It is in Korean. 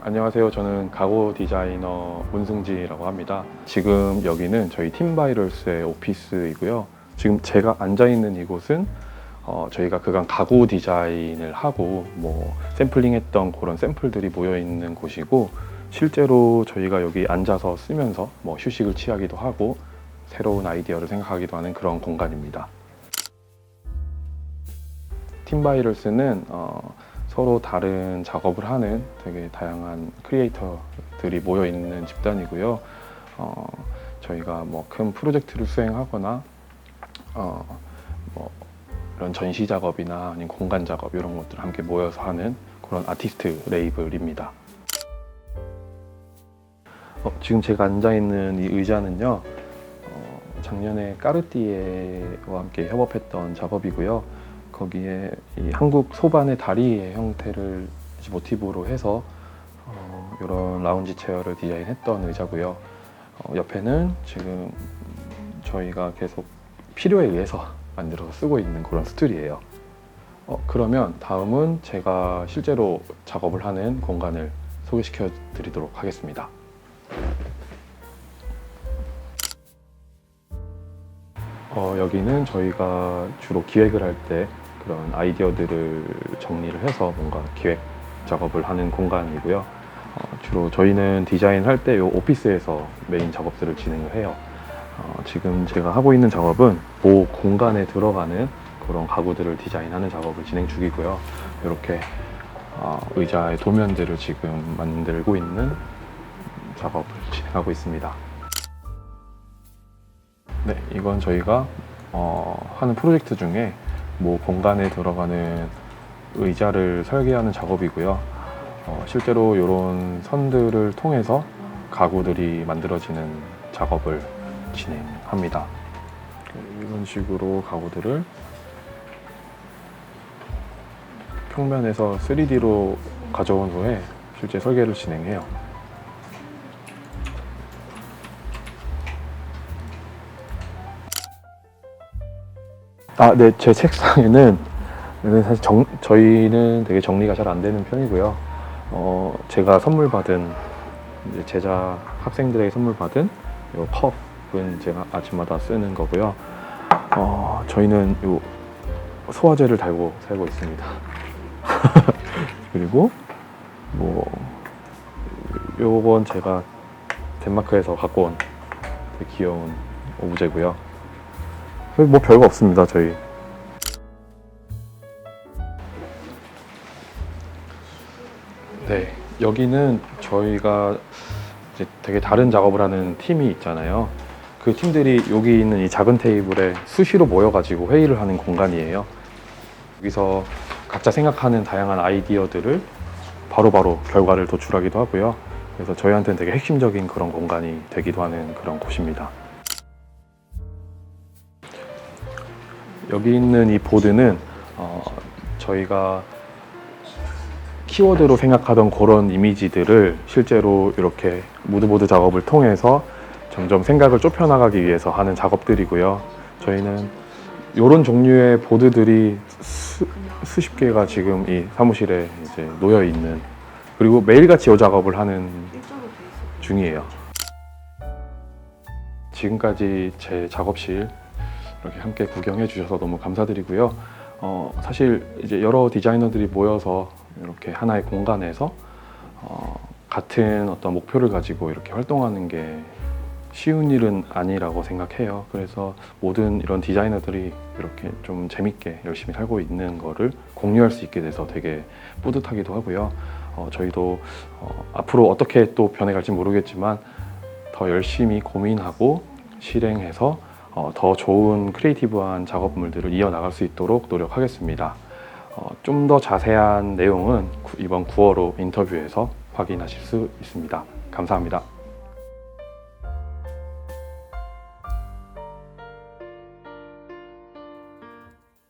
네, 안녕하세요. 저는 가구 디자이너 문승지라고 합니다. 지금 여기는 저희 팀바이럴스의 오피스이고요. 지금 제가 앉아 있는 이곳은 어, 저희가 그간 가구 디자인을 하고 뭐 샘플링했던 그런 샘플들이 모여 있는 곳이고 실제로 저희가 여기 앉아서 쓰면서 뭐 휴식을 취하기도 하고 새로운 아이디어를 생각하기도 하는 그런 공간입니다. 팀바이럴스는 어, 서로 다른 작업을 하는 되게 다양한 크리에이터들이 모여 있는 집단이고요. 어, 저희가 뭐 큰 프로젝트를 수행하거나 어, 뭐 이런 전시 작업이나 아니면 공간 작업 이런 것들을 함께 모여서 하는 그런 아티스트 레이블입니다. 어, 지금 제가 앉아 있는 이 의자는요. 어, 작년에 까르띠에와 함께 협업했던 작업이고요. 거기에 이 한국 소반의 다리의 형태를 모티브로 해서 어, 이런 라운지 체어를 디자인했던 의자고요. 어, 옆에는 지금 저희가 계속 필요에 의해서 만들어서 쓰고 있는 그런 스툴이에요. 어, 그러면 다음은 제가 실제로 작업을 하는 공간을 소개시켜 드리도록 하겠습니다. 어, 여기는 저희가 주로 기획을 할 때 그런 아이디어들을 정리를 해서 뭔가 기획 작업을 하는 공간이고요. 어, 주로 저희는 디자인 할 때 이 오피스에서 메인 작업들을 진행을 해요. 어, 지금 제가 하고 있는 작업은 모 공간에 들어가는 그런 가구들을 디자인하는 작업을 진행 중이고요. 이렇게 어, 의자의 도면들을 지금 만들고 있는 작업을 진행하고 있습니다. 네, 이건 저희가 어, 하는 프로젝트 중에 뭐 공간에 들어가는 의자를 설계하는 작업이고요. 어, 실제로 이런 선들을 통해서 가구들이 만들어지는 작업을 진행합니다. 이런 식으로 가구들을 평면에서 3D로 가져온 후에 실제 설계를 진행해요. 아, 네, 제 책상에는 네, 사실 정, 저희는 되게 정리가 잘 안 되는 편이고요. 어, 제가 선물 받은 제자 학생들에게 선물 받은 이 컵은 제가 아침마다 쓰는 거고요. 어, 저희는 요 소화제를 달고 살고 있습니다. 그리고 뭐 요건 제가 덴마크에서 갖고 온 귀여운 오브제고요. 뭐 별거 없습니다, 저희. 네, 여기는 저희가 이제 되게 다른 작업을 하는 팀이 있잖아요. 그 팀들이 여기 있는 이 작은 테이블에 수시로 모여가지고 회의를 하는 공간이에요. 여기서 각자 생각하는 다양한 아이디어들을 바로바로 결과를 도출하기도 하고요. 그래서 저희한테는 되게 핵심적인 그런 공간이 되기도 하는 그런 곳입니다. 여기 있는 이 보드는 어, 저희가 키워드로 생각하던 그런 이미지들을 실제로 이렇게 무드보드 작업을 통해서 점점 생각을 좁혀나가기 위해서 하는 작업들이고요. 저희는 이런 종류의 보드들이 수, 수십 개가 지금 이 사무실에 이제 놓여 있는 그리고 매일같이 이 작업을 하는 중이에요. 지금까지 제 작업실 이렇게 함께 구경해 주셔서 너무 감사드리고요. 어, 사실 이제 여러 디자이너들이 모여서 이렇게 하나의 공간에서 어, 같은 어떤 목표를 가지고 이렇게 활동하는 게 쉬운 일은 아니라고 생각해요. 그래서 모든 이런 디자이너들이 이렇게 좀 재밌게 열심히 살고 있는 거를 공유할 수 있게 돼서 되게 뿌듯하기도 하고요. 어, 저희도 어, 앞으로 어떻게 또 변해갈지 모르겠지만 더 열심히 고민하고 실행해서 어, 더 좋은 크리에이티브한 작업물들을 이어나갈 수 있도록 노력하겠습니다. 어, 좀 더 자세한 내용은 구- 이번 9월호 인터뷰에서 확인하실 수 있습니다. 감사합니다.